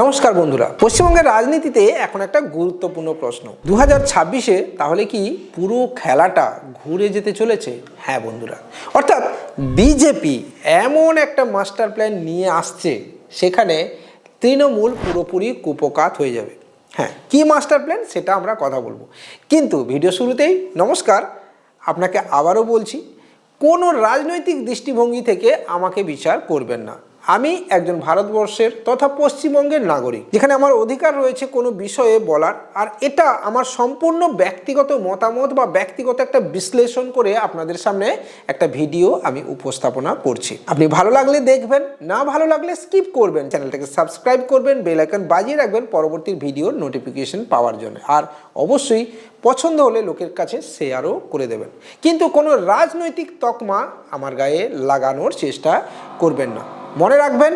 নমস্কার বন্ধুরা, পশ্চিমবঙ্গের রাজনীতিতে এখন একটা গুরুত্বপূর্ণ প্রশ্ন। দু হাজার ছাব্বিশে তাহলে কি পুরো খেলাটা ঘুরে যেতে চলেছে? হ্যাঁ বন্ধুরা, অর্থাৎ বিজেপি এমন একটা মাস্টার প্ল্যান নিয়ে আসছে, সেখানে তৃণমূল পুরোপুরি কুপকাত হয়ে যাবে। হ্যাঁ কি মাস্টার প্ল্যান সেটা আমরা কথা বলব। কিন্তু ভিডিও শুরুতেই নমস্কার, আপনাকে আবারও বলছি, কোনো রাজনৈতিক দৃষ্টিভঙ্গি থেকে আমাকে বিচার করবেন না। আমি একজন ভারতবর্ষের তথা পশ্চিমবঙ্গের নাগরিক, যেখানে আমার অধিকার রয়েছে কোনো বিষয়ে বলার, আর এটা আমার সম্পূর্ণ ব্যক্তিগত মতামত বা ব্যক্তিগত একটা বিশ্লেষণ করে আপনাদের সামনে একটা ভিডিও আমি উপস্থাপনা করছি। আপনি ভালো লাগলে দেখবেন, না ভালো লাগলে স্কিপ করবেন, চ্যানেলটাকে সাবস্ক্রাইব করবেন বেল আইকন বাজিয়ে রাখবেন পরবর্তী ভিডিওর নোটিফিকেশন পাওয়ার জন্য। আর অবশ্যই পছন্দ হলে লোকের কাছে শেয়ারও করে দেবেন। কিন্তু কোনো রাজনৈতিক তকমা আমার গায়ে লাগানোর চেষ্টা করবেন না। মনে রাখবেন,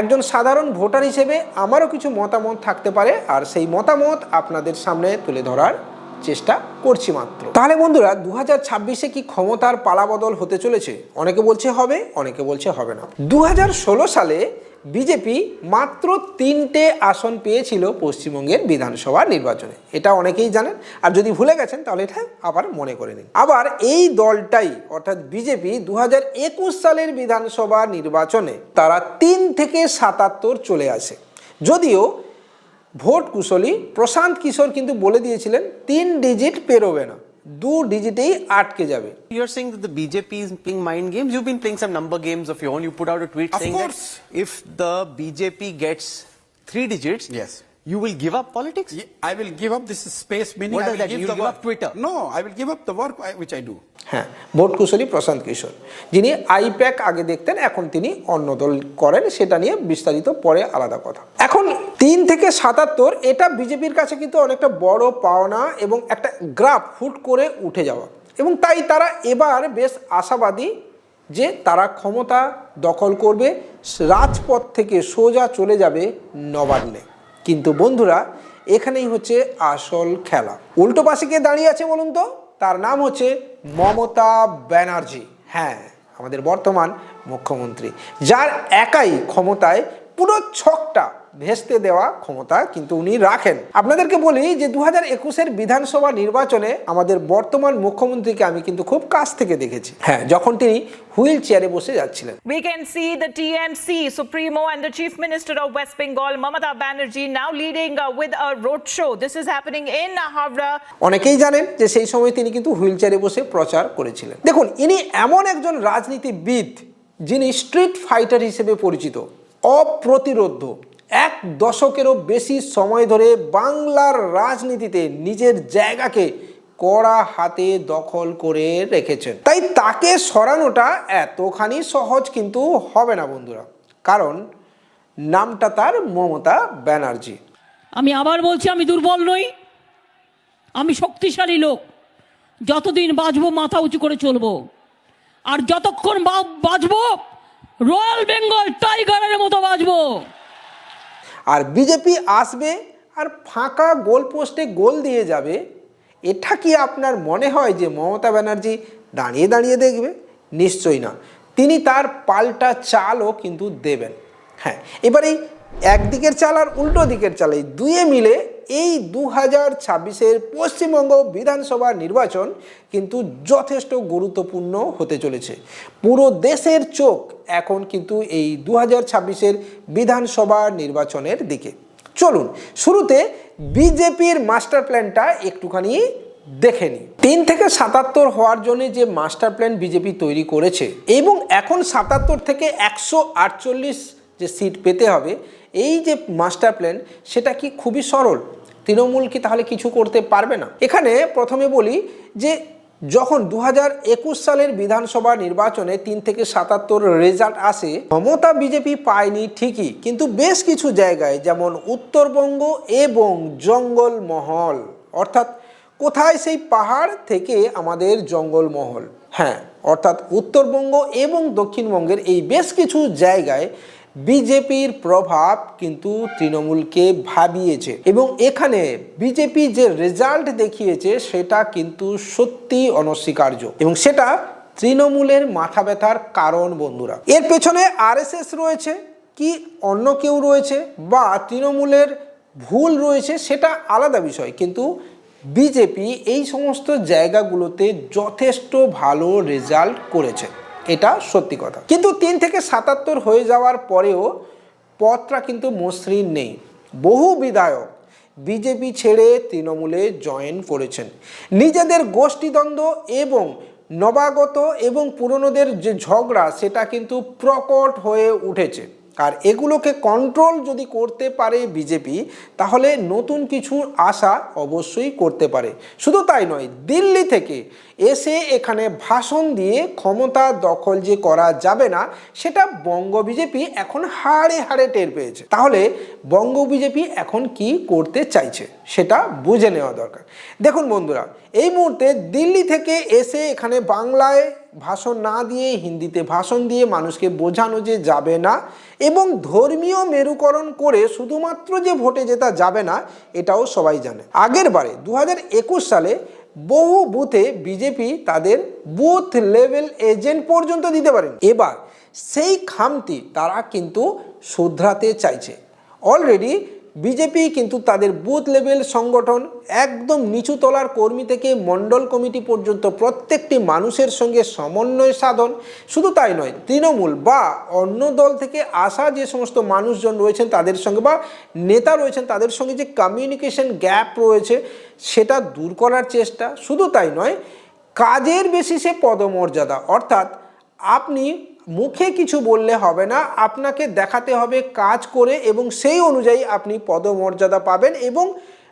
একজন সাধারণ ভোটার হিসেবে আমারও কিছু মতামত থাকতে পারে, আর সেই মতামত আপনাদের সামনে তুলে ধরার চেষ্টা করছি মাত্র। তাহলে বন্ধুরা দু হাজার ছাব্বিশে কি ক্ষমতার পালাবদল হতে চলেছে? অনেকে বলছে হবে, অনেকে বলছে হবে না। দু হাজার ষোলো সালে বিজেপি মাত্র তিনটে আসন পেয়েছিল পশ্চিমবঙ্গের বিধানসভা নির্বাচনে। এটা অনেকেই জানেন। আর যদি ভুলে গেছেন, তাহলে এটা আবার মনে করে নিন। আবার এই দলটাই, অর্থাৎ বিজেপি দু হাজার একুশ সালের বিধানসভা নির্বাচনে তারা তিন থেকে সাতাত্তর চলে আসে। যদিও ভোট কুশলী প্রশান্ত কিশোর কিন্তু বলে দিয়েছিলেন, তিন ডিজিট পেরোবে না। দু ডিজিটেই আটকে যাবে You're saying that the BJP is playing mind games. You've been playing some number games of your own. You put out a tweet Of saying course. that if the BJP gets three digits, Yes. you will give up politics. I will give up this space, meaning What I will that give mean? the give work. up Twitter? No, I will give up the work I- which I do. হ্যাঁ vote কুশলী প্রশান্ত কিশোর যিনি I-PAC আগে দেখতেন এখন তিনি অন্য দল করেন সেটা নিয়ে বিস্তারিত পরে আলাদা কথা এখন তিন থেকে সাতাত্তর এটা বিজেপির কাছে কিন্তু অনেকটা বড় পাওনা এবং একটা গ্রাফ হুট করে উঠে যাওয়া এবং তাই তারা এবার বেশ আশাবাদী যে তারা ক্ষমতা দখল করবে রাজপথ থেকে সোজা চলে যাবে নবান্নে কিন্তু বন্ধুরা, এখানেই হচ্ছে আসল খেলা। উল্টো পাশে কে দাঁড়িয়ে আছে বলুন তো? তার নাম হচ্ছে মমতা ব্যানার্জি। হ্যাঁ আমাদের বর্তমান মুখ্যমন্ত্রী। যার একাই ক্ষমতায় পুরো ছকটা ভেস্তে দেওয়া ক্ষমতা কিন্তু উনি রাখেন। আপনাদেরকে বলি যে দু হাজার একুশের বিধানসভা নির্বাচনে আমাদের বর্তমান মুখ্যমন্ত্রীকে আমি কিন্তু খুব কাছ থেকে দেখেছি। হ্যাঁ যখন তিনি হুইল চেয়ারে বসে যাচ্ছিলেন। We can see the TMC Supremo and the Chief Minister of West Bengal, Mamata Banerjee, now leading uh, with a roadshow. This is happening in Havra. অনেকেই জানেন যে সেই সময় তিনি কিন্তু হুইল চেয়ারে বসে প্রচার করেছিলেন। দেখুন ইনি এমন একজন রাজনীতিবিদ যিনি স্ট্রিট ফাইটার হিসেবে পরিচিত অপ্রতিরোধ্য। এক দশকেরও বেশি সময় ধরে বাংলার রাজনীতিতে নিজের জায়গাকে কড়া হাতে দখল করে রেখেছেন। তাই তাকে সরানোটা এতখানি সহজ কিন্তু হবে না বন্ধুরা। কারণ নামটা তার মমতা ব্যানার্জি। আমি আবার বলছি, আমি দুর্বল নই। আমি শক্তিশালী লোক। যতদিন বাঁচবো, মাথা উঁচু করে চলবো। আর যতক্ষণ বাঁচবো, রয়্যাল বেঙ্গল টাইগারের মতো বাঁচবো। আর বিজেপি আসবে আর ফাঁকা গোল পোস্টে গোল দিয়ে যাবে, এটা কি আপনার মনে হয় যে মমতা ব্যানার্জি দাঁড়িয়ে দাঁড়িয়ে দেখবে? নিশ্চয়ই না। তিনি তার পাল্টা চালও কিন্তু দেবেন। হ্যাঁ এবার এই একদিকের চাল আর উল্টো দিকের চাল, এই দুয়ে মিলে এই দু হাজার ছাব্বিশের পশ্চিমবঙ্গ বিধানসভা নির্বাচন কিন্তু যথেষ্ট গুরুত্বপূর্ণ হতে চলেছে। পুরো দেশের চোখ এখন কিন্তু এই দু হাজার ছাব্বিশের বিধানসভা নির্বাচনের দিকে। চলুন, শুরুতে বিজেপির মাস্টার প্ল্যানটা একটুখানি দেখে নিই। তিন থেকে সাতাত্তর হওয়ার জন্য যে মাস্টার প্ল্যান বিজেপি তৈরি করেছে এবং এখন সাতাত্তর থেকে একশো আটচল্লিশ যে সিট পেতে হবে, এই যে মাস্টার প্ল্যান, সেটা কি খুবই সরল? তৃণমূল কি তাহলে কিছু করতে পারবে না? এখানে প্রথমে বলি যে, যখন দু সালের বিধানসভা নির্বাচনে তিন থেকে সাতাত্তর রেজাল্ট আসে, মমতা বিজেপি পায়নি ঠিকই, কিন্তু বেশ কিছু জায়গায়, যেমন উত্তরবঙ্গ এবং জঙ্গলমহল, অর্থাৎ কোথায় সেই পাহাড় থেকে আমাদের জঙ্গলমহল? হ্যাঁ অর্থাৎ উত্তরবঙ্গ এবং দক্ষিণবঙ্গের এই বেশ কিছু জায়গায় বিজেপির প্রভাব কিন্তু তৃণমূলকে ভাবিয়েছে এবং এখানে বিজেপি যে রেজাল্ট দেখিয়েছে সেটা কিন্তু সত্যি অনস্বীকার্য এবং সেটা তৃণমূলের মাথা ব্যথার কারণ বন্ধুরা। এর পেছনে আরএসএস রয়েছে, কি অন্য কেউ রয়েছে বা তৃণমূলের ভুল রয়েছে সেটা আলাদা বিষয়, কিন্তু বিজেপি এই সমস্ত জায়গাগুলোতে যথেষ্ট ভালো রেজাল্ট করেছে। এটা সত্যি কথা। কিন্তু তিন থেকে সাতাত্তর হয়ে যাওয়ার পরেও পথটা কিন্তু মসৃণ নেই। বহু বিধায়ক বিজেপি ছেড়ে তৃণমূলে জয়েন করেছেন। নিজেদের গোষ্ঠীদ্বন্দ্ব এবং নবাগত এবং পুরনোদের যে ঝগড়া, সেটা কিন্তু প্রকট হয়ে উঠেছে। আর এগুলোকে কন্ট্রোল যদি করতে পারে বিজেপি তাহলে নতুন কিছু আশা অবশ্যই করতে পারে। শুধু তাই নয়, দিল্লি থেকে এসে এখানে ভাষণ দিয়ে ক্ষমতা দখল যে করা যাবে না, সেটা বঙ্গ বিজেপি এখন হাড়ে হাড়ে টের পেয়েছে। তাহলে বঙ্গ বিজেপি এখন কি করতে চাইছে, সেটা বুঝে নেওয়া দরকার। দেখুন বন্ধুরা, এই মুহূর্তে দিল্লি থেকে এসে এখানে বাংলায় ভাষণ না দিয়ে হিন্দিতে ভাষণ দিয়ে মানুষকে বোঝানো যে যাবে না এবং ধর্মীয় মেরুকরণ করে শুধুমাত্র যে ভোটে জেতা যাবে না, এটাও সবাই জানে। আগের বারে দু হাজার একুশ সালে বহু বুথে বিজেপি তাদের বুথ লেভেল এজেন্ট পর্যন্ত দিতে পারেন। এবার সেই খামতি তারা কিন্তু শুধরাতে চাইছে। অলরেডি বিজেপি কিন্তু তাদের বুথ লেভেল সংগঠন একদম নিচু তলার কর্মী থেকে মণ্ডল কমিটি পর্যন্ত প্রত্যেকটি মানুষের সঙ্গে সমন্বয় সাধন। শুধু তাই নয়, তৃণমূল বা অন্য দল থেকে আসা যে সমস্ত মানুষজন রয়েছেন তাদের সঙ্গে বা নেতা রয়েছেন তাদের সঙ্গে যে কমিউনিকেশন গ্যাপ রয়েছে, সেটা দূর করার চেষ্টা। শুধু তাই নয়, কাজের বেসিসে পদমর্যাদা। অর্থাৎ আপনি মুখে কিছু বললে হবে না, আপনাকে দেখাতে হবে কাজ করে এবং সেই অনুযায়ী আপনি পদমর্যাদা পাবেন এবং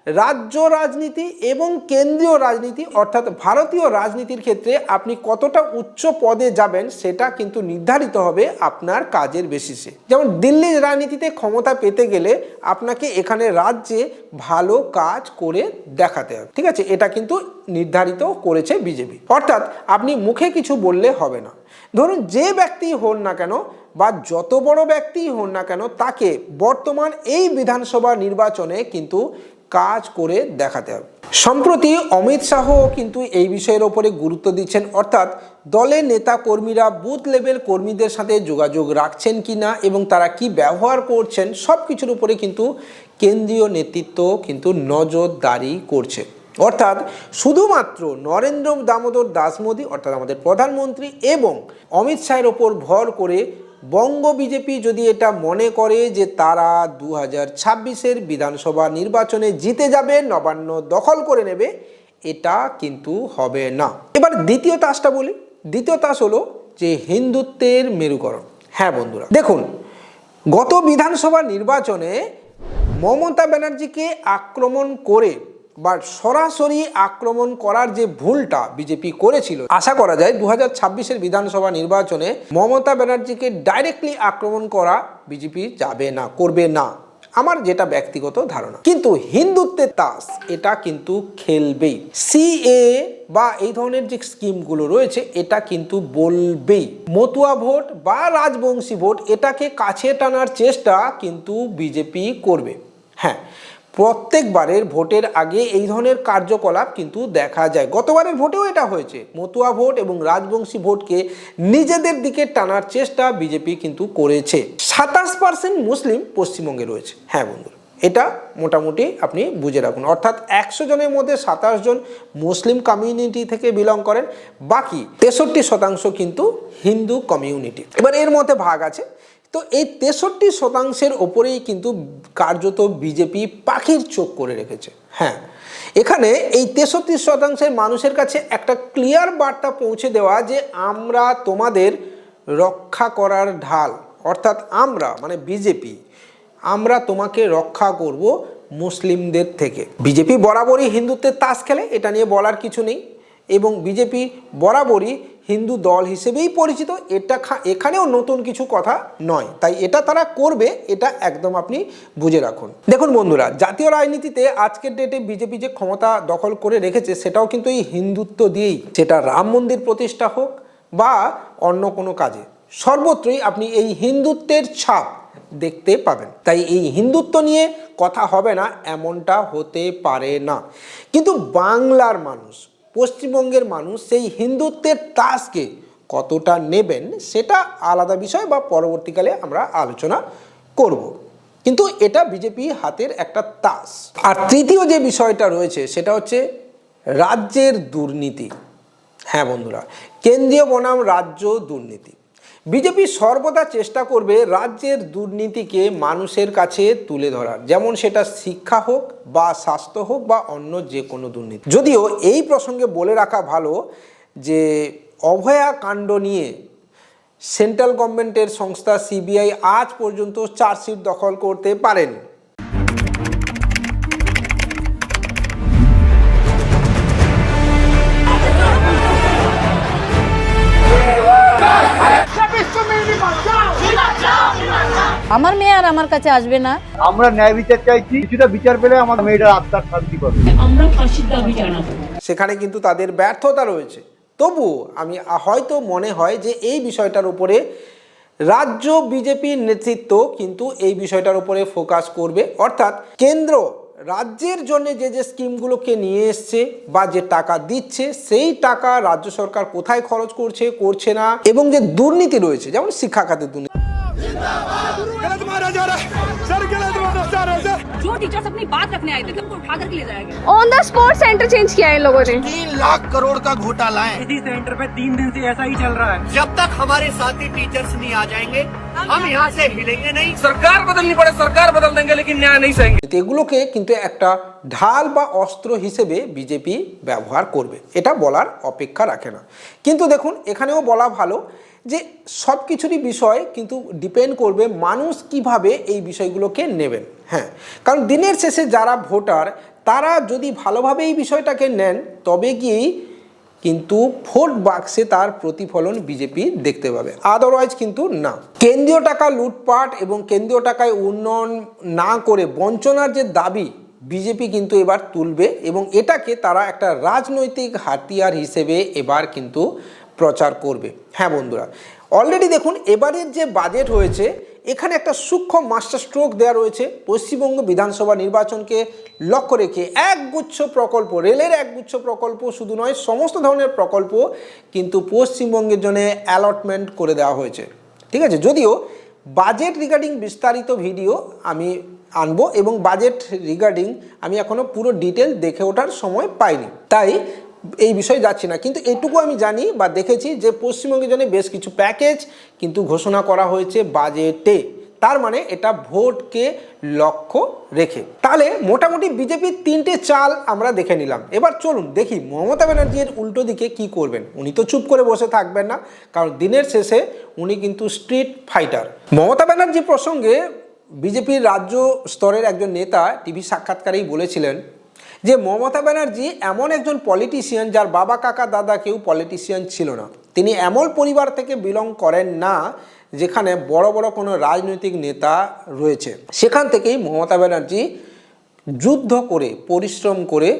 রাজ্য রাজনীতি এবং কেন্দ্রীয় রাজনীতি, অর্থাৎ ভারতীয় রাজনীতির ক্ষেত্রে আপনি কতটা উচ্চ পদে যাবেন সেটা কিন্তু নির্ধারিত হবে আপনার কাজের বেসিসে। যেমন দিল্লির রাজনীতিতে ক্ষমতা পেতে গেলে আপনাকে এখানে রাজ্যে ভালো কাজ করে দেখাতে হবে। ঠিক আছে? এটা কিন্তু নির্ধারিত করেছে বিজেপি। অর্থাৎ আপনি মুখে কিছু বললে হবে না। ধরুন যে ব্যক্তি হন না কেন বা যত বড় ব্যক্তি হন না কেন তাকে বর্তমান এই বিধানসভা নির্বাচনে কিন্তু কাজ করে দেখাতে হবে। সম্প্রতি অমিত শাহ কিন্তু এই বিষয়ের ওপরে গুরুত্ব দিচ্ছেন, অর্থাৎ দলের নেতা কর্মীরা বুথ লেভেল কর্মীদের সাথে যোগাযোগ রাখছেন কি না এবং তারা কি ব্যবহার করছেন সব কিছুর উপরে কিন্তু কেন্দ্রীয় নেতৃত্ব কিন্তু নজরদারি করছে। অর্থাৎ শুধুমাত্র নরেন্দ্র দামোদর দাস মোদী, অর্থাৎ আমাদের প্রধানমন্ত্রী এবং অমিত শাহের ওপর ভর করে বঙ্গ বিজেপি যদি এটা মনে করে যে তারা দু হাজার ছাব্বিশের বিধানসভা নির্বাচনে জিতে যাবে, নবান্ন দখল করে নেবে, এটা কিন্তু হবে না। এবার দ্বিতীয় তাসটা বলি। দ্বিতীয় তাস হলো যে হিন্দুত্বের মেরুকরণ। হ্যাঁ বন্ধুরা, দেখুন, গত বিধানসভা নির্বাচনে মমতা ব্যানার্জিকে আক্রমণ করে বা সরাসরি আক্রমণ করার যে ভুলটা বিজেপি করেছিল, আশা করা যায় দু হাজার বিধানসভা নির্বাচনে মমতা ব্যানার্জিকে ডাইরেক্টলি আক্রমণ করা বিজেপি যাবে না, করবে না। আমার যেটা ব্যক্তিগত ধারণা। কিন্তু হিন্দুত্বের তাস, এটা কিন্তু খেলবেই। সিএ বা এই ধরনের যে স্কিমগুলো রয়েছে, এটা কিন্তু বলবেই। মতুয়া ভোট বা রাজবংশী ভোট, এটাকে কাছে টানার চেষ্টা কিন্তু বিজেপি করবে। হ্যাঁ প্রত্যেকবারের ভোটের আগে এই ধরনের কার্যকলাপ কিন্তু দেখা যায়। গতবারের ভোটেও এটা হয়েছে। মতুয়া ভোট এবং রাজবংশী ভোটকে নিজেদের দিকে টানার চেষ্টা বিজেপি কিন্তু করেছে। সাতাশ পার্সেন্ট মুসলিম পশ্চিমবঙ্গে রয়েছে। হ্যাঁ বন্ধু এটা মোটামুটি আপনি বুঝে রাখুন। অর্থাৎ একশো জনের মধ্যে সাতাশ জন মুসলিম কমিউনিটি থেকে বিলং করেন। বাকি তেষট্টি শতাংশ কিন্তু হিন্দু কমিউনিটি। এবার এর মধ্যে ভাগ আছে। তো এই তেষট্টি শতাংশের ওপরেই কিন্তু কার্যত বিজেপি পাখির চোখ করে রেখেছে। হ্যাঁ এখানে এই তেষট্টি শতাংশের মানুষের কাছে একটা ক্লিয়ার বার্তা পৌঁছে দেওয়া যে আমরা তোমাদের রক্ষা করার ঢাল, অর্থাৎ আমরা মানে বিজেপি, আমরা তোমাকে রক্ষা করব মুসলিমদের থেকে। বিজেপি বরাবরই হিন্দুত্বের তাস খেলে, এটা নিয়ে বলার কিছু নেই। এবং বিজেপি বরাবরই হিন্দু দল হিসেবেই পরিচিত। এটা এখানেও নতুন কিছু কথা নয়। তাই এটা তারা করবে, এটা একদম আপনি বুঝে রাখুন। দেখুন বন্ধুরা, জাতীয় রাজনীতিতে আজকের ডেটে বিজেপি যে ক্ষমতা দখল করে রেখেছে, সেটাও কিন্তু এই হিন্দুত্ব দিয়েই। সেটা রাম মন্দির প্রতিষ্ঠা হোক বা অন্য কোনো কাজে। সর্বত্রই আপনি এই হিন্দুত্বের ছাপ দেখতে পাবেন। তাই এই হিন্দুত্ব নিয়ে কথা হবে না, এমনটা হতে পারে না। কিন্তু বাংলার মানুষ পশ্চিমবঙ্গের মানুষ সেই হিন্দুত্বের তাসকে কতটা নেবেন সেটা আলাদা বিষয় বা পরবর্তীকালে আমরা আলোচনা করব। কিন্তু এটা বিজেপি হাতের একটা তাস। আর তৃতীয় যে বিষয়টা রয়েছে সেটা হচ্ছে রাজ্যের দুর্নীতি। হ্যাঁ বন্ধুরা, কেন্দ্রীয় বনাম রাজ্য দুর্নীতি। বিজেপি সর্বদা চেষ্টা করবে রাজ্যের দুর্নীতিকে মানুষের কাছে তুলে ধরার। যেমন সেটা শিক্ষা হোক বা স্বাস্থ্য হোক বা অন্য যে কোনো দুর্নীতি। যদিও এই প্রসঙ্গে বলে রাখা ভালো যে অভয়া কাণ্ড নিয়ে সেন্ট্রাল গভর্নমেন্টের সংস্থা সিবিআই আজ পর্যন্ত চার্জশিট দখল করতে পারেনি। আর আমার কাছে আসবে না। আমরা ন্যায় বিচার চাইছি কিছুটা বিচার পেলে আমার মেয়েটার আত্মার শান্তি পাবে। আমরা ফাঁসির দাবি জানাব। সেখানে কিন্তু তাদের ব্যর্থতা রয়েছে। তবু আমি হয়তো মনে হয় যে এই বিষয়টার উপরে রাজ্য বিজেপির নেতৃত্ব কিন্তু এই বিষয়টার উপরে ফোকাস করবে। অর্থাৎ কেন্দ্র রাজ্যের জন্য যে যে স্কিমগুলোকে নিয়ে এসছে বা যে টাকা দিচ্ছে সেই টাকা রাজ্য সরকার কোথায় খরচ করছে করছে না এবং যে দুর্নীতি রয়েছে যেমন শিক্ষা খাতের দুর্নীতি। जो टीचर्स अपनी बात रखने आए थे तुमको उठा करके ले जाया गया। On the spot centre change किया है इन लोगों ने। तीन लाख करोड़ का घोटाला है। इसी सेंटर पे तीन दिन से ऐसा ही चल रहा है। जब तक हमारे साथी टीचर्स नहीं आ जाएँगे हम यहाँ से हिलेंगे नहीं सरकार बदलनी पड़े सरकार बदल देंगे लेकिन न्याय नहीं सहेंगे এগুলোকে কিন্তু একটা ঢাল বা অস্ত্র হিসেবে বিজেপি ব্যবহার করবে এটা বলার অপেক্ষা রাখে না কিন্তু দেখুন এখানেও বলা ভালো যে সব কিছুরই বিষয় কিন্তু ডিপেন্ড করবে মানুষ কিভাবে এই বিষয়গুলোকে নেবেন হ্যাঁ কারণ দিনের শেষে যারা ভোটার তারা যদি ভালোভাবে এই বিষয়টাকে নেন তবে গিয়েই কিন্তু ভোট বাক্সে তার প্রতিফলন বিজেপি দেখতে পাবে। আদারওয়াইজ কিন্তু না। কেন্দ্রীয় টাকা লুটপাট এবং কেন্দ্রীয় টাকায় উন্নয়ন না করে বঞ্চনার যে দাবি বিজেপি কিন্তু এবার তুলবে এবং এটাকে তারা একটা রাজনৈতিক হাতিয়ার হিসেবে এবার কিন্তু প্রচার করবে। হ্যাঁ বন্ধুরা অলরেডি দেখুন, এবারের যে বাজেট হয়েছে এখানে একটা সূক্ষ্ম মাস্টার স্ট্রোক দেওয়া রয়েছে। পশ্চিমবঙ্গ বিধানসভা নির্বাচনকে লক্ষ্য রেখে একগুচ্ছ প্রকল্প, রেলের একগুচ্ছ প্রকল্প শুধু নয়, সমস্ত ধরনের প্রকল্প কিন্তু পশ্চিমবঙ্গের জন্য অ্যালটমেন্ট করে দেওয়া হয়েছে। ঠিক আছে? যদিও বাজেট রিগার্ডিং বিস্তারিত ভিডিও আমি আনব এবং বাজেট রিগার্ডিং আমি এখনও পুরো ডিটেল দেখে ওঠার সময় পাইনি। তাই এই বিষয়ে যাচ্ছি না। কিন্তু এটুকু আমি জানি বা দেখেছি যে পশ্চিমবঙ্গের জন্য বেশ কিছু প্যাকেজ কিন্তু ঘোষণা করা হয়েছে বাজেটে তার মানে এটা ভোটকে লক্ষ্য রেখে। তাহলে মোটামুটি বিজেপির তিনটে চাল আমরা দেখে নিলাম। এবার চলুন দেখি মমতা ব্যানার্জির উল্টো দিকে কি করবেন। উনি তো চুপ করে বসে থাকবেন না, কারণ দিনের শেষে উনি কিন্তু স্ট্রিট ফাইটার মমতা ব্যানার্জি প্রসঙ্গে বিজেপির রাজ্য স্তরের একজন নেতা, টিভি সাক্ষাৎকারেই বলেছিলেন যে মমতা ব্যানার্জি এমন একজন পলিটিশিয়ান যার বাবা, কাকা, দাদা কেউ পলিটিশিয়ান ছিল না। তিনি এমন পরিবার থেকে বিলং করেন না যেখানে বড় বড় কোনো রাজনৈতিক নেতা রয়েছে। সেখান থেকেই মমতা ব্যানার্জি যুদ্ধ করে, পরিশ্রম করে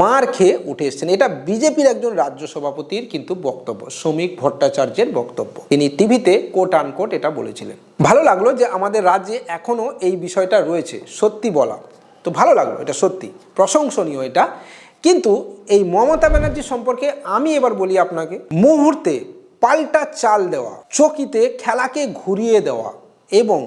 মার খেয়ে উঠে এসেছেন। এটা বিজেপির একজন রাজ্য সভাপতির কিন্তু বক্তব্য, শ্রমিক ভট্টাচার্যের বক্তব্য। তিনি টিভিতে কোট আনকোট এটা বলেছিলেন। ভালো লাগল যে আমাদের রাজ্যে এখনও এই বিষয়টা রয়েছে, সত্যি বলা। তো ভালো লাগল, এটা সত্যি। প্রশংসনীয় এটা। কিন্তু এই মমতা ব্যানার্জি সম্পর্কে আমি এবার বলি আপনাকে, মুহূর্তে পাল্টা চাল দেওয়া, চকিতে খেলাকে ঘুরিয়ে দেওয়া এবং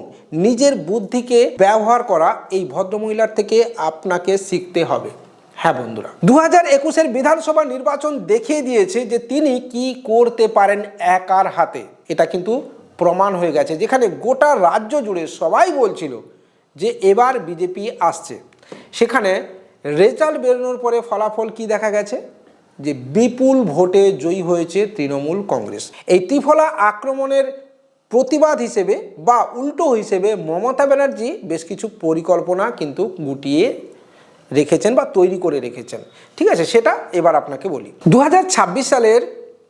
নিজের বুদ্ধিকে ব্যবহার করা এই ভদ্রমহিলার থেকে আপনাকে শিখতে হবে। হ্যাঁ বন্ধুরা দু হাজার একুশের বিধানসভা নির্বাচন দেখিয়ে দিয়েছে যে তিনি কি করতে পারেন একার হাতে। এটা কিন্তু প্রমাণ হয়ে গেছে, যেখানে গোটা রাজ্য জুড়ে সবাই বলছিল যে এবার বিজেপি আসছে। সেখানে রেজাল্ট বেরোনোর পরে ফলাফল কি দেখা গেছে? যে বিপুল ভোটে জয়ী হয়েছে তৃণমূল কংগ্রেস। এই ত্রিফলা আক্রমণের প্রতিবাদ হিসেবে বা উল্টো হিসেবে মমতা ব্যানার্জি বেশ কিছু পরিকল্পনা কিন্তু গুটিয়ে রেখেছেন বা তৈরি করে রেখেছেন। ঠিক আছে, সেটা এবার আপনাকে বলি। দু হাজার ছাব্বিশ সালের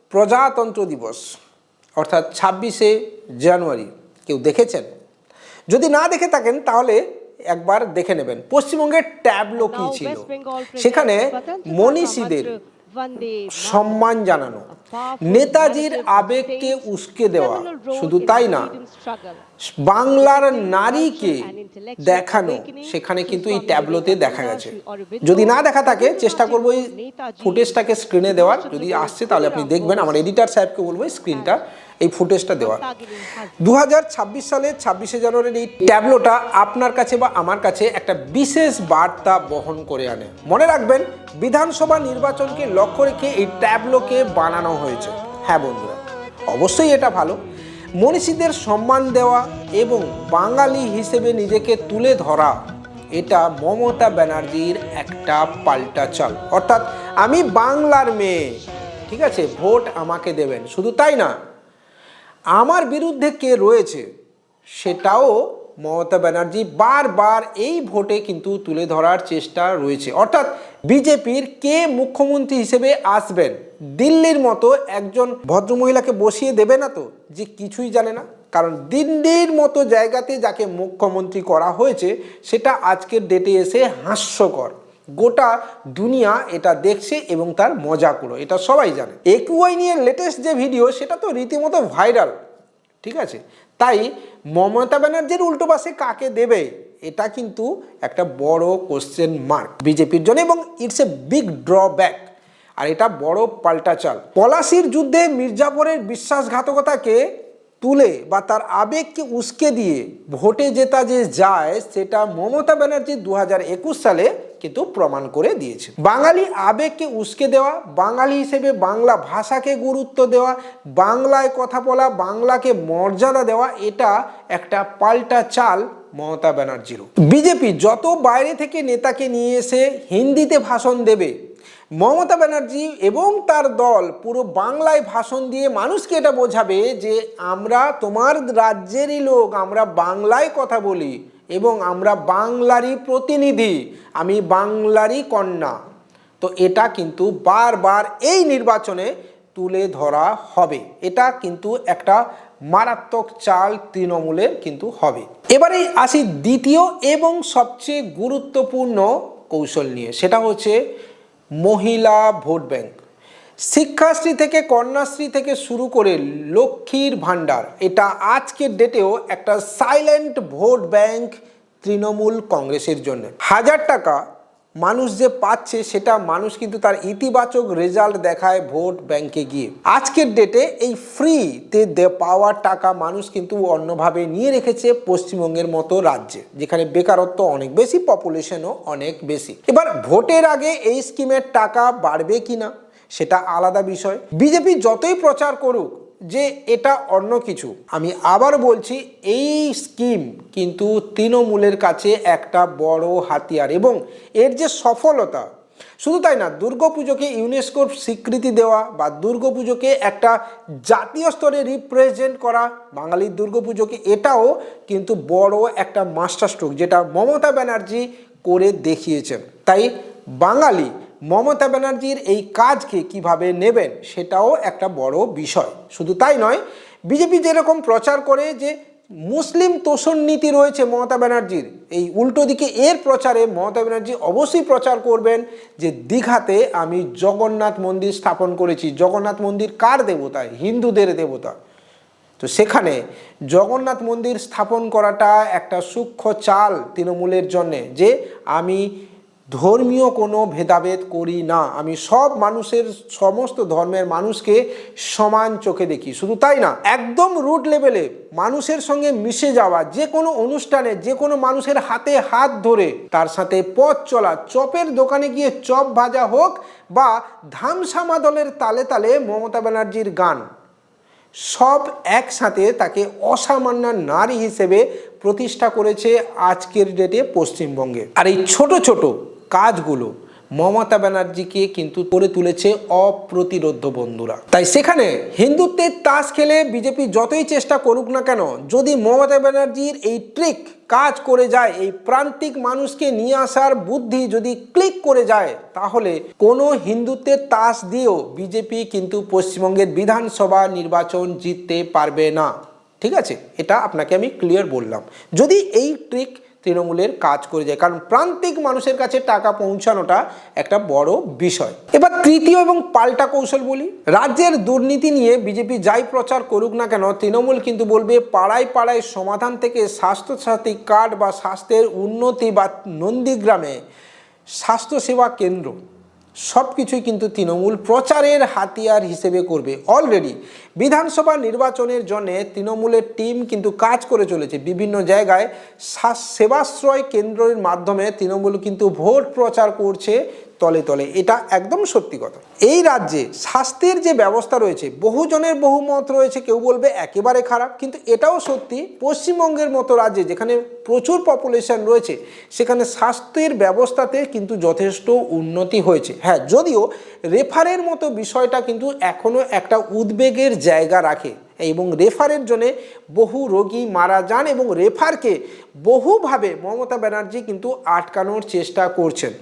প্রজাতন্ত্র দিবস, অর্থাৎ ছাব্বিশে জানুয়ারি, কেউ দেখেছেন? যদি না দেখে থাকেন তাহলে একবার দেখে নেবেন। পশ্চিমবঙ্গের ট্যাবলো কি ছিল। সেখানে মনীষীদের সম্মান জানানো। নেতাজির আবেগকে উস্কে দেওয়া। শুধু তাই না বাংলার নারীকে দেখানো সেখানে কিন্তু এই ট্যাবলোতে দেখা গেছে। যদি না দেখা থাকে চেষ্টা করব এই ফুটেজটাকে স্ক্রিনে দেওয়ার। যদি আসছে তাহলে আপনি দেখবেন আমার এডিটার সাহেবকে বলব স্ক্রিনটা এই ফুটেজটা দেওয়া দু হাজার ছাব্বিশ সালের ছাব্বিশে জানুয়ারির এই ট্যাবলোটা আপনার কাছে বা আমার কাছে একটা বিশেষ বার্তা বহন করে আনে। মনে রাখবেন বিধানসভা নির্বাচনকে লক্ষ্য রেখে এই ট্যাবলোকে বানানো হয়েছে। হ্যাঁ বন্ধুরা, অবশ্যই এটা ভালো। মনীষীদের সম্মান দেওয়া এবং বাঙালি হিসেবে নিজেকে তুলে ধরা, এটা মমতা ব্যানার্জির একটা পাল্টা চাল। অর্থাৎ আমি বাংলার মেয়ে, ঠিক আছে? ভোট আমাকে দেবেন। শুধু তাই না, আমার বিরুদ্ধে কে রয়েছে সেটাও মমতা ব্যানার্জি বারবার এই ভোটে কিন্তু তুলে ধরার চেষ্টা রয়েছে। অর্থাৎ বিজেপির কে মুখ্যমন্ত্রী হিসেবে আসবেন? দিল্লির মতো একজন ভদ্রমহিলাকে বসিয়ে দেবে না তো? যে কিছুই জানে না। কারণ দিল্লির মতো জায়গাতে যাকে মুখ্যমন্ত্রী করা হয়েছে, সেটা আজকের ডেটে এসে হাস্যকর। গোটা দুনিয়া এটা দেখছে এবং তার মজা করো এটা সবাই জানে। একুয়াই নিয়ে লেটেস্ট যে ভিডিও সেটা তো রীতিমতো ভাইরাল ঠিক আছে? তাই মমতা ব্যানার্জির উল্টো পাশে কাকে দেবে, এটা কিন্তু একটা বড় কোশ্চেন মার্ক বিজেপির জন্য এবং ইটস এ বিগ ড্রব্যাক আর এটা বড় পাল্টা চাল। পলাশির যুদ্ধে মির্জাপুরের বিশ্বাসঘাতকতাকে তুলে বা তার আবেগকে উস্কে দিয়ে ভোটে জেতা যে যায়, সেটা মমতা ব্যানার্জি দু হাজার একুশ সালে কিন্তু প্রমাণ করে দিয়েছে। বাঙালি আবেগকে উস্কে দেওয়া, বাঙালি হিসেবে বাংলা ভাষাকে গুরুত্ব দেওয়া, বাংলায় কথা বলা, বাংলাকে মর্যাদা দেওয়া, এটা একটা পাল্টা চাল মমতা ব্যানার্জিরও। বিজেপি যত বাইরে থেকে নেতাকে নিয়ে এসে হিন্দিতে ভাষণ দেবে, মমতা ব্যানার্জি এবং তার দল পুরো বাংলায় ভাষণ দিয়ে মানুষকে এটা বোঝাবে যে আমরা তোমার রাজ্যেরই লোক, আমরা বাংলায় কথা বলি। এবং আমরা বাংলারই প্রতিনিধি, আমি বাংলারই কন্যা। তো এটা কিন্তু বারবার এই নির্বাচনে তুলে ধরা হবে। এটা কিন্তু একটা মারাত্মক চাল তৃণমূলের কিন্তু হবে। এবারে আসি দ্বিতীয় এবং সবচেয়ে গুরুত্বপূর্ণ কৌশল নিয়ে। সেটা হচ্ছে মহিলা ভোট ব্যাংক। শিক্ষাশ্রী থেকে কন্যাশ্রী থেকে শুরু করে লক্ষ্মীর ভাণ্ডার। এটা আজকের ডেটেও একটা সাইলেন্ট ভোট ব্যাংক তৃণমূল কংগ্রেসের জন্য। হাজার টাকা মানুষ যে পাচ্ছে, সেটা মানুষ কিন্তু তার ইতিবাচক রেজাল্ট দেখায় ভোট ব্যাংকে গিয়ে। আজকের ডেটে এই ফ্রিতে পাওয়া টাকা মানুষ কিন্তু অন্যভাবে নিয়ে রেখেছে পশ্চিমবঙ্গের মতো রাজ্যে, যেখানে বেকারত্ব অনেক বেশি পপুলেশনও অনেক বেশি। এবার ভোটের আগে এই স্কিমের টাকা বাড়বে কিনা? সেটা আলাদা বিষয়। বিজেপি যতই প্রচার করুক যে এটা অন্য কিছু। আমি আবার বলছি, এই স্কিম কিন্তু তৃণমূলের কাছে একটা বড় হাতিয়ার এবং এর যে সফলতা, শুধু তাই না, দুর্গাপুজোকে ইউনেস্কোর স্বীকৃতি দেওয়া বা দুর্গাপুজোকে একটা জাতীয় স্তরে রিপ্রেজেন্ট করা, বাঙালির দুর্গাপুজোকে এটাও কিন্তু বড় একটা মাস্টার স্ট্রোক যেটা মমতা ব্যানার্জি করে দেখিয়েছেন। তাই বাঙালি মমতা ব্যানার্জির এই কাজকে কীভাবে নেবেন সেটাও একটা বড় বিষয়। শুধু তাই নয়, বিজেপি যেরকম প্রচার করে যে মুসলিম তোষণ নীতি রয়েছে মমতা ব্যানার্জির, এই উল্টো দিকে এর প্রচারে মমতা ব্যানার্জি অবশ্যই প্রচার করবেন যে দীঘাতে আমি জগন্নাথ মন্দির স্থাপন করেছি। জগন্নাথ মন্দির কার দেবতা? হিন্দুদের দেবতা। তো সেখানে জগন্নাথ মন্দির স্থাপন করাটা একটা সূক্ষ্ম চাল তৃণমূলের জন্যে যে আমি ধর্মীয় কোনো ভেদাভেদ করি না। আমি সব মানুষের, সমস্ত ধর্মের মানুষকে সমান চোখে দেখি। শুধু তাই না, একদম রুট লেভেলে মানুষের সঙ্গে মিশে যাওয়া, যে কোনো অনুষ্ঠানে, যে কোনো মানুষের হাতে হাত ধরে, তার সাথে পথ চলা, চপের দোকানে গিয়ে চপ ভাজা হোক বা ধামসামা দলের তালে তালে মমতা ব্যানার্জির গান, সব একসাথে তাকে অসামান্য নারী হিসেবে প্রতিষ্ঠা করেছে আজকের ডেটে পশ্চিমবঙ্গে। আর এই ছোট ছোট কাজগুলো মমতা ব্যানার্জিকে কিন্তু করে তুলেছে অপ্রতিরোধ্য বন্ধুরা। তাই সেখানে হিন্দুত্বের তাস খেলে বিজেপি যতই চেষ্টা করুক না কেন, যদি মমতা ব্যানার্জির এই ট্রিক কাজ করে যায়, এই প্রান্তিক মানুষকে নিয়ে আসার বুদ্ধি যদি ক্লিক করে যায়, তাহলে কোনো হিন্দুত্বের তাস দিয়েও বিজেপি কিন্তু পশ্চিমবঙ্গের বিধানসভা নির্বাচন জিততে পারবে না। ঠিক আছে? এটা আপনাকে আমি ক্লিয়ার বললাম। যদি এই ট্রিক তৃণমূলের কাজ করে যায়। কারণ প্রান্তিক মানুষের কাছে টাকা পৌঁছানোটা একটা বড় বিষয়। এবার তৃতীয় এবং পাল্টা কৌশল বলি। রাজ্যের দুর্নীতি নিয়ে বিজেপি যাই প্রচার করুক না কেন, তৃণমূল কিন্তু বলবে পাড়ায় পাড়ায় সমাধান থেকে স্বাস্থ্যসাথী কার্ড বা স্বাস্থ্যের উন্নতি বা নন্দীগ্রামে স্বাস্থ্যসেবা কেন্দ্র। সব কিছুই কিন্তু তৃণমূল প্রচারের হাতিয়ার হিসেবে করবে। অলরেডি বিধানসভা নির্বাচনের জন্য তৃণমূলের টিম কিন্তু কাজ করে চলেছে। বিভিন্ন জায়গায় সেবাশ্রয় কেন্দ্রের মাধ্যমে তৃণমূল কিন্তু ভোট প্রচার করছে। তলে তলে, এটা একদম সত্যি কথা। এই রাজ্যে স্বাস্থ্যের যে ব্যবস্থা রয়েছে, বহুজনের বহু মত রয়েছে, কেউ বলবে একেবারে খারাপ, কিন্তু এটাও সত্যি পশ্চিমবঙ্গের মতো রাজ্যে যেখানে প্রচুর পপুলেশন রয়েছে, সেখানে স্বাস্থ্যের ব্যবস্থাতে কিন্তু যথেষ্ট উন্নতি হয়েছে। হ্যাঁ যদিও রেফারের মতো বিষয়টা কিন্তু এখনও একটা উদ্বেগের জায়গা রাখে, এবং রেফারের জন্যে বহু রোগী মারা যান, এবং রেফারকে বহুভাবে মমতা ব্যানার্জি কিন্তু আটকানোর চেষ্টা করছেন।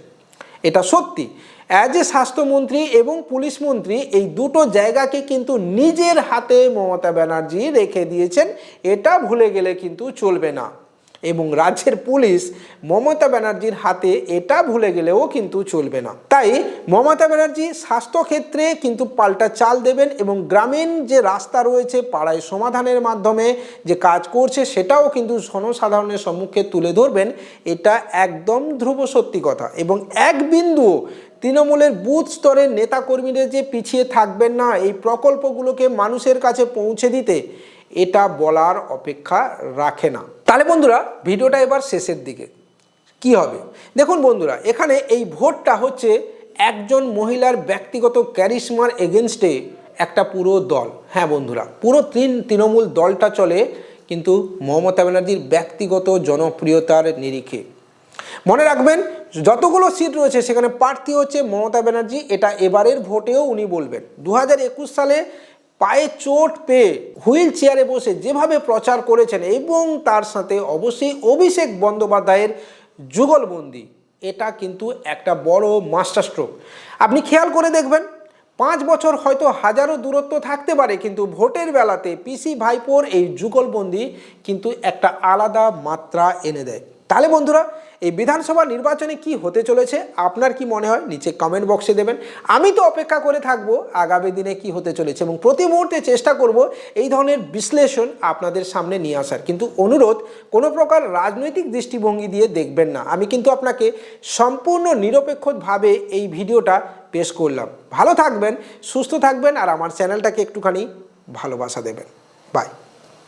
এটা সত্যি। অ্যাজ এ স্বাস্থ্যমন্ত্রী এবং পুলিশ মন্ত্রী, এই দুটো জায়গাকে কিন্তু নিজের হাতে মমতা ব্যানার্জি রেখে দিয়েছেন। এটা ভুলে গেলে কিন্তু চলবে না। এবং রাজ্যের পুলিশ মমতা ব্যানার্জির হাতে এটা ভুলে গেলেও কিন্তু চলবে না। তাই মমতা ব্যানার্জি স্বাস্থ্যক্ষেত্রে কিন্তু পাল্টা চাল দেবেন এবং গ্রামীণ যে রাস্তা রয়েছে পাড়ায় সমাধানের মাধ্যমে যে কাজ করছে সেটাও কিন্তু জনসাধারণের সম্মুখে তুলে ধরবেন। এটা একদম ধ্রুব সত্যি কথা এবং এক বিন্দুও তৃণমূলের বুথ স্তরের নেতাকর্মীরা যে পিছিয়ে থাকবেন না, এই প্রকল্পগুলোকে মানুষের কাছে পৌঁছে দিতে এটা বলার অপেক্ষা রাখে না। তাহলে বন্ধুরা, ভিডিওটা এবার শেষের দিকে। কি হবে? দেখুন বন্ধুরা, এখানে এই ভোটটা হচ্ছে একজন মহিলার ব্যক্তিগত ক্যারিশমার এগেনস্টে একটা পুরো দল। হ্যাঁ বন্ধুরা, পুরো তিন তৃণমূল দলটা চলে কিন্তু মমতা ব্যানার্জির ব্যক্তিগত জনপ্রিয়তার নিরিখে। মনে রাখবেন, যতগুলো সিট রয়েছে, সেখানে প্রার্থী হচ্ছে মমতা ব্যানার্জি। এটা এবারের ভোটেও উনি বলবেন। দু হাজার একুশ সালে পায়ে চোট পেয়ে হুইল চেয়ারে বসে যেভাবে প্রচার করেছেন এবং তার সাথে অবশ্যই অভিষেক বন্দ্যোপাধ্যায়ের যুগলবন্দি, এটা কিন্তু একটা বড় মাস্টার স্ট্রোক আপনি খেয়াল করে দেখবেন, পাঁচ বছর হয়তো হাজারো দূরত্ব থাকতে পারে, কিন্তু ভোটের বেলাতে পিসি ভাইপোর এই যুগলবন্দি কিন্তু একটা আলাদা মাত্রা এনে দেয়। তাহলে বন্ধুরা, এই বিধানসভা নির্বাচনে কি হতে চলেছে, আপনার কি মনে হয়, নিচে কমেন্ট বক্সে দেবেন। আমি তো অপেক্ষা করে থাকব আগামী দিনে কি হতে চলেছে এবং প্রতি মুহূর্তে চেষ্টা করব এই ধরনের বিশ্লেষণ আপনাদের সামনে নিয়ে আসার। কিন্তু অনুরোধ, কোনো প্রকার রাজনৈতিক দৃষ্টিভঙ্গি দিয়ে দেখবেন না। আমি কিন্তু আপনাকে সম্পূর্ণ নিরপেক্ষভাবে এই ভিডিওটা পেশ করলাম। ভালো থাকবেন, সুস্থ থাকবেন, আর আমার চ্যানেলটাকে একটুখানি ভালোবাসা দেবেন। বাই